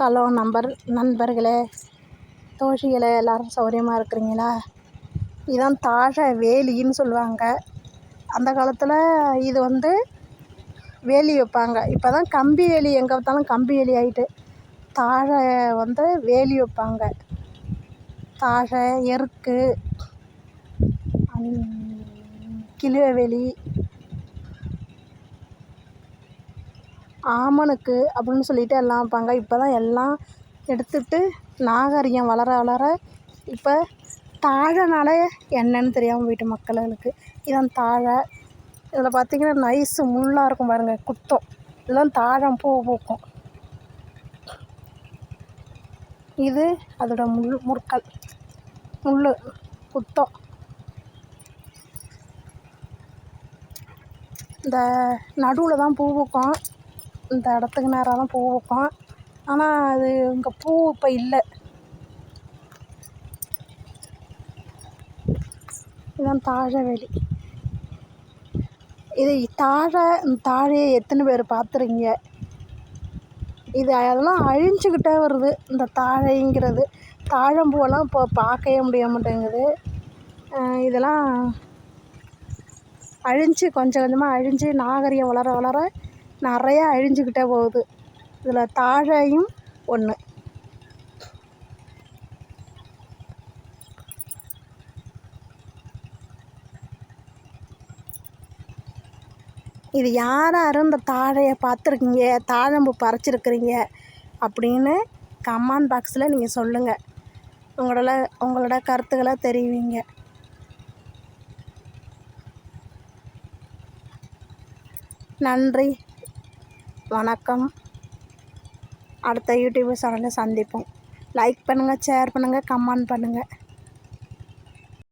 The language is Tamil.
ஹலோ நம்பர் நண்பர்களே தோழிகளே எல்லோரும் சௌகரியமாக இருக்கிறீங்களா? இதான் தாழை வேலின்னு சொல்லுவாங்க. அந்த காலத்தில் இது வந்து வேலி வைப்பாங்க. இப்போ தான் கம்பி வேலி எங்கே பார்த்தாலும் கம்பி வேலி ஆகிட்டு தாழை வந்து வேலி வைப்பாங்க. தாழை எருக்கு கிழுவேலி ஆமணக்கு அப்படின்னு சொல்லிட்டு எல்லாம் வைப்பாங்க. இப்போ தான் எல்லாம் எடுத்துட்டு நாகரிகம் வளர வளர இப்போ தாழைனாலே என்னன்னு தெரியாமல் போயிட்டு மக்களுக்கு. இதான் தாழை. இதில் பார்த்திங்கன்னா நைஸு முள்ளாக இருக்கும் பாருங்கள் குத்தம். இதெல்லாம் தாழம் பூ பூக்கும். இது அதோட முள் முற்கள் முள் குத்தம். இந்த நடுவில் தான் பூ பூக்கும். இந்த இடத்துக்கு நேராக தான் பூ வைப்போம். ஆனால் அது இங்கே பூ இப்போ இல்லை. இதுதான் தாழவேலி இது தாழை தாழையை எத்தனை பேர் பார்த்துருக்கீங்க? இது அதெல்லாம் அழிஞ்சுக்கிட்டே வருது இந்த தாழைங்கிறது. தாழம்பூவெல்லாம் இப்போ பார்க்கவே முடிய மாட்டேங்குது. இதெல்லாம் அழிஞ்சு கொஞ்சம் கொஞ்சமாக அழிஞ்சு நாகரிகம் வளர வளர நிறையா அழிஞ்சுக்கிட்டே போகுது. இதில் தாழையும் ஒன்று இது யார் யாரும் இந்த தாழையை பார்த்துருக்கீங்க? தாழம்பு பறிச்சிருக்கிறீங்க? அப்படின்னு கமெண்ட் பாக்ஸில் நீங்கள் சொல்லுங்கள் உங்களோட உங்களோட கருத்துக்களை தெரிவிங்க. நன்றி. வணக்கம். அடுத்த யூடியூப் சேனலில் சந்திப்போம். லைக் பண்ணுங்கள் ஷேர் பண்ணுங்கள் கமெண்ட் பண்ணுங்கள்